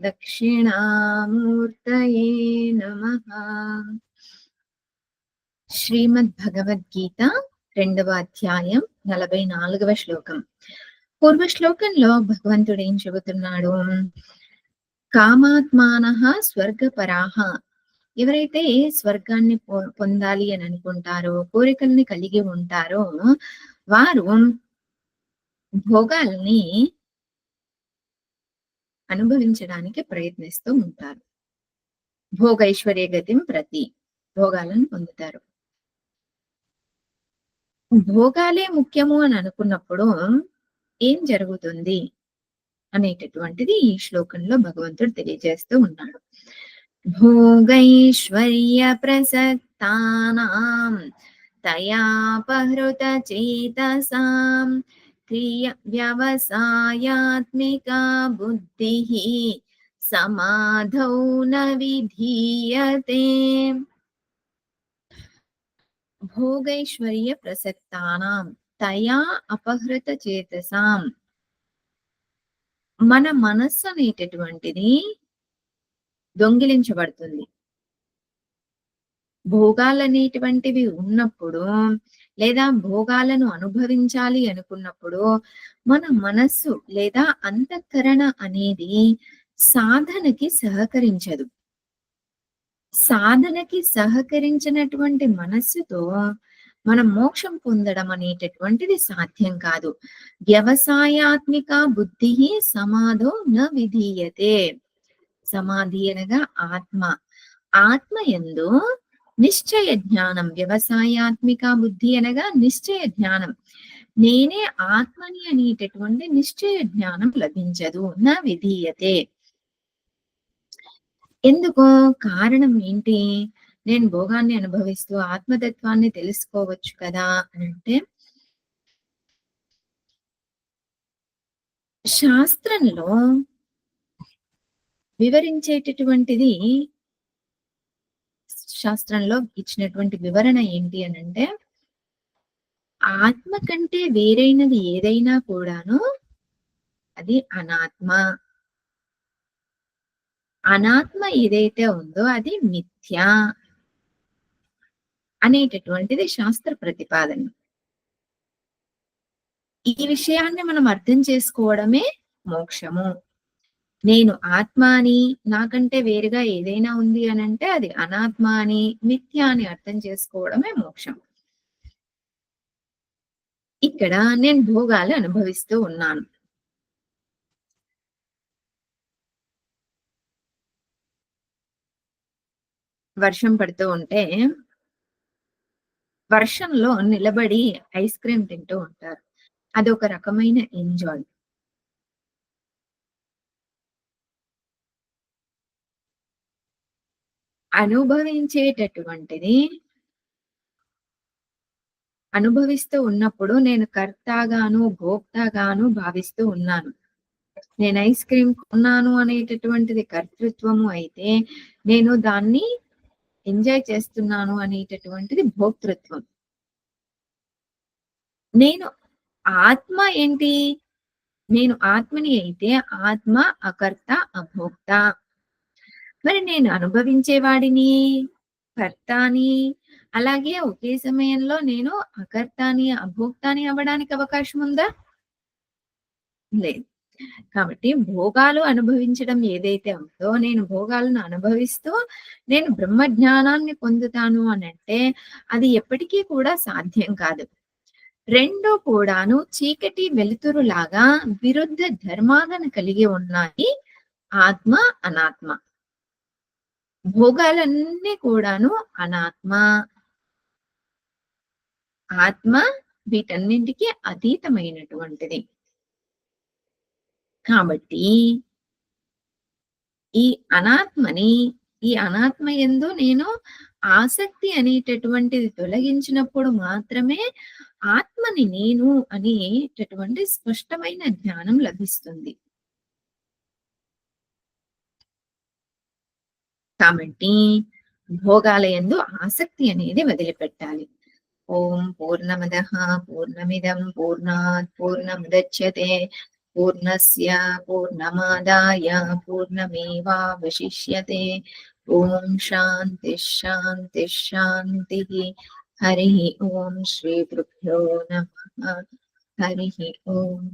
దక్షిణామూర్తయే నమ. శ్రీమద్ భగవద్గీత రెండవ అధ్యాయం నలభై నాలుగవ శ్లోకం. పూర్వ శ్లోకంలో భగవంతుడు ఏం చెబుతున్నాడు? కామాత్మాన స్వర్గపరాహ ఎవరైతే స్వర్గాన్ని పొందాలి అని అనుకుంటారో కోరికల్ని కలిగి ఉంటారో వారు భోగాల్ని అనుభవించడానికి ప్రయత్నిస్తూ ఉంటారు. భోగైశ్వర్య గతిం ప్రతి భోగాలను పొందుతారు. భోగాలే ముఖ్యము అని అనుకున్నప్పుడు ఏం జరుగుతుంది? అనేటటువంటిది ఈ శ్లోకంలో భగవంతుడు తెలియజేస్తూ ఉన్నాడు. భోగైశ్వర్య ప్రసక్తానాం తయాపహృత చేతసాం క్రియ వ్యవసాయాత్మికా బుద్ధి సమాధౌ న విధీయతే. భోగైశ్వర్య ప్రసక్తానాం తయా అపహృత చేతసాం. మన మనస్సు అనేటటువంటిది దొంగిలించబడుతుంది. భోగాలనేటువంటివి ఉన్నప్పుడు లేదా భోగాలను అనుభవించాలి అనుకున్నప్పుడు మన మనస్సు లేదా అంతఃకరణ అనేది సాధనకి సహకరించదు. సాధనకి సహకరించినటువంటి మనస్సుతో మనం మోక్షం పొందడం అనేటటువంటిది సాధ్యం కాదు. వ్యవసాయాత్మిక బుద్ధి సమాధో న విధీయతే. సమాధి అనగా ఆత్మ. ఆత్మ ఎందు నిశ్చయ జ్ఞానం వ్యవసాయాత్మిక బుద్ధి అనగా నిశ్చయ జ్ఞానం. నేనే ఆత్మని అనేటటువంటి నిశ్చయ జ్ఞానం లభించదు నా విధీయతే. ఎందుకు కారణం ఏంటి? నేను భోగాన్ని అనుభవిస్తూ ఆత్మతత్వాన్ని తెలుసుకోవచ్చు కదా అని అంటే శాస్త్రంలో వివరించేటటువంటిది శాస్త్రంలో ఇచ్చినటువంటి వివరణ ఏంటి అని అంటే ఆత్మ కంటే వేరైనది ఏదైనా కూడాను అది అనాత్మ. అనాత్మ ఏదైతే ఉందో అది మిథ్య అనేటటువంటిది శాస్త్ర ప్రతిపాదన. ఈ విషయాన్ని మనం అర్థం చేసుకోవడమే మోక్షము. నేను ఆత్మ అని నాకంటే వేరుగా ఏదైనా ఉంది అని అంటే అది అనాత్మ అని మిథ్య అని అర్థం చేసుకోవడమే మోక్షం. ఇక్కడ నేను భోగాలు అనుభవిస్తూ ఉన్నాను. వర్షం పడుతూ ఉంటే వర్షంలో నిలబడి ఐస్ క్రీమ్ తింటూ ఉంటారు. అదొక రకమైన ఎంజాయ్ అనుభవించేటటువంటిది అనుభవిస్తూ ఉన్నప్పుడు నేను కర్తగాను భోక్తగాను భావిస్తూ ఉన్నాను. నేను ఐస్ క్రీమ్ కొన్నాను అనేటటువంటిది కర్తృత్వము అయితే నేను దాన్ని ఎంజాయ్ చేస్తున్నాను అనేటటువంటిది భోక్తృత్వం. నేను ఆత్మ ఏంటి? నేను ఆత్మని అయితే ఆత్మ అకర్త అభోక్త. మరి నేను అనుభవించేవాడిని కర్తాని అలాగే ఒకే సమయంలో నేను అకర్తాని అభోక్తాని అవ్వడానికి అవకాశం ఉందా? లేదు. కాబట్టి భోగాలు అనుభవించడం ఏదైతే ఉందో నేను భోగాలను అనుభవిస్తూ నేను బ్రహ్మ జ్ఞానాన్ని పొందుతాను అని అంటే అది ఎప్పటికీ కూడా సాధ్యం కాదు. రెండు కూడాను చీకటి వెలుతురులాగా విరుద్ధ ధర్మాలను కలిగి ఉన్నాయి ఆత్మ అనాత్మ. భోగాలన్నీ కూడాను అనాత్మ ఆత్మ వీటన్నింటికి అతీతమైనటువంటిది. కాబట్టి ఈ అనాత్మని ఈ అనాత్మ ఎందు నేను ఆసక్తి అనేటటువంటిది తొలగించినప్పుడు మాత్రమే ఆత్మని నేను అనేటటువంటి స్పష్టమైన జ్ఞానం లభిస్తుంది. కాబట్టి భోగాలయందు ఆసక్తి అనేది వదిలిపెట్టాలి. ఓం పూర్ణమద పూర్ణమిదం పూర్ణాత్ పూర్ణముద్యతే పూర్ణస్య పూర్ణమాదాయ పూర్ణమేవావశిష్యతే. ఓం శాంతి శాంతి శాంతి హరి ఓం శ్రీ గురుభ్యో నమ హరి ఓం.